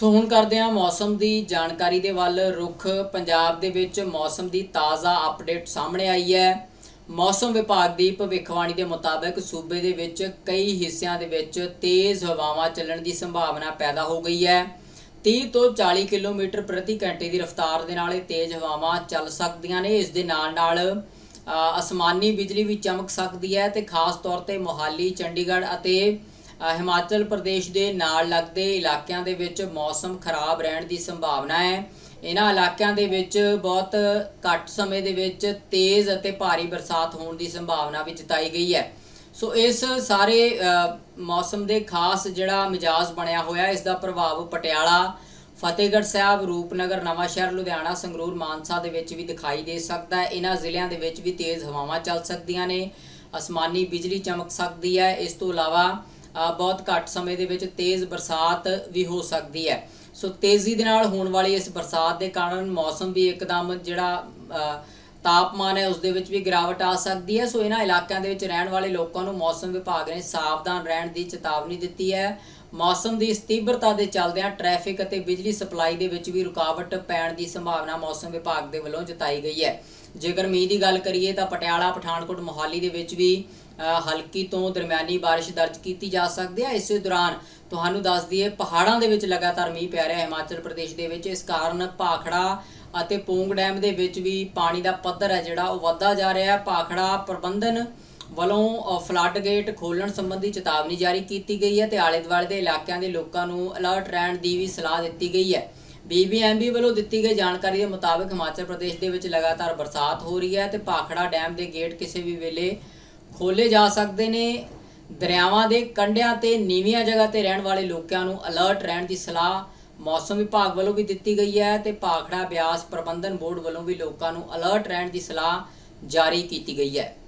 ਸੋ ਹੁਣ ਕਰਦੇ ਹਾਂ ਮੌਸਮ ਦੀ ਜਾਣਕਾਰੀ ਦੇ ਵੱਲ। ਰੁਖ ਪੰਜਾਬ ਦੇ ਵਿੱਚ ਮੌਸਮ ਦੀ ਤਾਜ਼ਾ ਅਪਡੇਟ ਸਾਹਮਣੇ ਆਈ ਹੈ। ਮੌਸਮ ਵਿਭਾਗ ਦੀ ਭਵਿੱਖਬਾਣੀ ਦੇ ਮੁਤਾਬਕ ਸੂਬੇ ਦੇ ਵਿੱਚ ਕਈ ਹਿੱਸਿਆਂ ਦੇ ਵਿੱਚ ਤੇਜ਼ ਹਵਾਵਾਂ ਚੱਲਣ ਦੀ ਸੰਭਾਵਨਾ ਪੈਦਾ ਹੋ ਗਈ ਹੈ। 30 ਤੋਂ 40 ਕਿਲੋਮੀਟਰ ਪ੍ਰਤੀ ਘੰਟੇ ਦੀ ਰਫ਼ਤਾਰ ਦੇ ਨਾਲ ਇਹ ਤੇਜ਼ ਹਵਾਵਾਂ ਚੱਲ ਸਕਦੀਆਂ ਨੇ। ਇਸ ਦੇ ਨਾਲ ਨਾਲ ਅਸਮਾਨੀ ਬਿਜਲੀ ਵੀ ਚਮਕ ਸਕਦੀ ਹੈ ਤੇ ਖਾਸ ਤੌਰ ਤੇ ਮੋਹਾਲੀ, ਚੰਡੀਗੜ੍ਹ ਅਤੇ ਹਿਮਾਚਲ ਪ੍ਰਦੇਸ਼ ਦੇ ਨਾਲ ਲੱਗਦੇ ਇਲਾਕਿਆਂ ਦੇ ਵਿੱਚ ਮੌਸਮ ਖਰਾਬ ਰਹਿਣ ਦੀ ਸੰਭਾਵਨਾ ਹੈ। ਇਹਨਾਂ ਇਲਾਕਿਆਂ ਦੇ ਵਿੱਚ ਬਹੁਤ ਘੱਟ ਸਮੇਂ ਦੇ ਵਿੱਚ ਤੇਜ਼ ਅਤੇ ਭਾਰੀ ਬਰਸਾਤ ਹੋਣ ਦੀ ਸੰਭਾਵਨਾ ਵੀ ਜਤਾਈ ਗਈ ਹੈ। ਸੋ ਇਸ ਸਾਰੇ ਮੌਸਮ ਦੇ ਖਾਸ ਜਿਹੜਾ ਮਿਜਾਜ਼ ਬਣਿਆ ਹੋਇਆ, ਇਸ ਦਾ ਪ੍ਰਭਾਵ ਪਟਿਆਲਾ, ਫਤਿਹਗੜ੍ਹ ਸਾਹਿਬ, ਰੂਪਨਗਰ ਨਵਾਂਸ਼ਹਿਰ ਲੁਧਿਆਣਾ, ਸੰਗਰੂਰ, ਮਾਨਸਾ ਦੇ ਵਿੱਚ ਵੀ ਦਿਖਾਈ ਦੇ ਸਕਦਾ ਹੈ। ਇਹਨਾਂ ਜ਼ਿਲ੍ਹਿਆਂ ਦੇ ਵਿੱਚ ਵੀ ਤੇਜ਼ ਹਵਾਵਾਂ ਚੱਲ ਸਕਦੀਆਂ ਨੇ। ਅਸਮਾਨੀ ਬਿਜਲੀ ਚਮਕ ਸਕਦੀ ਹੈ। ਇਸ ਤੋਂ ਇਲਾਵਾ ਬਹੁਤ ਘੱਟ ਸਮੇਂ ਦੇ ਵਿੱਚ ਤੇਜ਼ ਬਰਸਾਤ ਵੀ ਹੋ ਸਕਦੀ ਹੈ। ਸੋ ਤੇਜ਼ੀ ਦੇ ਨਾਲ ਹੋਣ ਵਾਲੀ ਇਸ ਬਰਸਾਤ ਦੇ ਕਾਰਨ ਮੌਸਮ ਵੀ ਇੱਕਦਮ ਜਿਹੜਾ ਤਾਪਮਾਨ ਹੈ ਉਸ ਦੇ ਵਿੱਚ ਵੀ ਗਿਰਾਵਟ ਆ ਸਕਦੀ ਹੈ। ਸੋ ਇਹਨਾਂ ਇਲਾਕਿਆਂ ਦੇ ਵਿੱਚ ਰਹਿਣ ਵਾਲੇ ਲੋਕਾਂ ਨੂੰ ਮੌਸਮ ਵਿਭਾਗ ਨੇ ਸਾਵਧਾਨ ਰਹਿਣ ਦੀ ਚੇਤਾਵਨੀ ਦਿੱਤੀ ਹੈ। ਮੌਸਮ ਦੀ ਇਸ ਤੀਬਰਤਾ ਦੇ ਚੱਲਦਿਆਂ ਟ੍ਰੈਫਿਕ ਅਤੇ ਬਿਜਲੀ ਸਪਲਾਈ ਦੇ ਵਿੱਚ ਵੀ ਰੁਕਾਵਟ ਪੈਣ ਦੀ ਸੰਭਾਵਨਾ ਮੌਸਮ ਵਿਭਾਗ ਦੇ ਵੱਲੋਂ ਜਤਾਈ ਗਈ ਹੈ। ਜੇਕਰ ਮੀਂਹ ਦੀ ਗੱਲ ਕਰੀਏ ਤਾਂ ਪਟਿਆਲਾ, ਪਠਾਨਕੋਟ, ਮੋਹਾਲੀ ਦੇ ਵਿੱਚ ਵੀ ਹਲਕੀ ਤੋਂ ਦਰਮਿਆਨੀ ਬਾਰਿਸ਼ ਦਰਜ ਕੀਤੀ ਜਾ ਸਕਦੀ ਹੈ। ਇਸੇ ਦੌਰਾਨ ਤੁਹਾਨੂੰ ਦੱਸ ਦਈਏ, ਪਹਾੜਾਂ ਦੇ ਵਿੱਚ ਲਗਾਤਾਰ ਮੀਂਹ ਪੈ ਰਿਹਾ ਹੈ। ਹਿਮਾਚਲ ਪ੍ਰਦੇਸ਼ ਦੇ ਵਿੱਚ ਇਸ ਕਾਰਨ ਭਾਖੜਾ ਅਤੇ ਪੋਂਗ ਡੈਮ ਦੇ ਵਿੱਚ ਵੀ ਪਾਣੀ ਦਾ ਪੱਧਰ ਹੈ ਜਿਹੜਾ ਉਹ ਵੱਧਦਾ ਜਾ ਰਿਹਾ ਹੈ। ਭਾਖੜਾ ਪ੍ਰਬੰਧਨ ਵੱਲੋਂ ਫਲੱਡ ਗੇਟ ਖੋਲਣ ਸੰਬੰਧੀ ਚੇਤਾਵਨੀ ਜਾਰੀ ਕੀਤੀ ਗਈ ਹੈ ਤੇ ਆਲੇ ਦੁਆਲੇ ਦੇ ਇਲਾਕਿਆਂ ਦੇ ਲੋਕਾਂ ਨੂੰ ਅਲਰਟ ਰਹਿਣ ਦੀ ਵੀ ਸਲਾਹ ਦਿੱਤੀ ਗਈ ਹੈ। ਬੀਬੀਐਮਬੀ ਵੱਲੋਂ ਦਿੱਤੀ ਗਈ ਜਾਣਕਾਰੀ ਦੇ ਮੁਤਾਬਕ ਹਿਮਾਚਲ ਪ੍ਰਦੇਸ਼ ਦੇ ਵਿੱਚ ਲਗਾਤਾਰ ਬਰਸਾਤ ਹੋ ਰਹੀ ਹੈ ਤੇ ਭਾਖੜਾ ਡੈਮ ਦੇ ਗੇਟ ਕਿਸੇ ਵੀ ਵੇਲੇ ਖੋਲੇ ਜਾ ਸਕਦੇ ਨੇ। ਦਰਿਆਵਾਂ ਦੇ ਕੰਢਿਆਂ ਤੇ ਨੀਵੀਆਂ ਜਗ੍ਹਾ ਤੇ ਰਹਿਣ ਵਾਲੇ ਲੋਕਾਂ ਨੂੰ ਅਲਰਟ ਰਹਿਣ ਦੀ ਸਲਾਹ ਮੌਸਮ ਵਿਭਾਗ ਵੱਲੋਂ ਵੀ ਦਿੱਤੀ ਗਈ ਹੈ ਤੇ ਭਾਖੜਾ ਬਿਆਸ ਪ੍ਰਬੰਧਨ ਬੋਰਡ ਵੱਲੋਂ ਵੀ ਲੋਕਾਂ ਨੂੰ ਅਲਰਟ ਰਹਿਣ ਦੀ ਸਲਾਹ ਜਾਰੀ ਕੀਤੀ ਗਈ ਹੈ।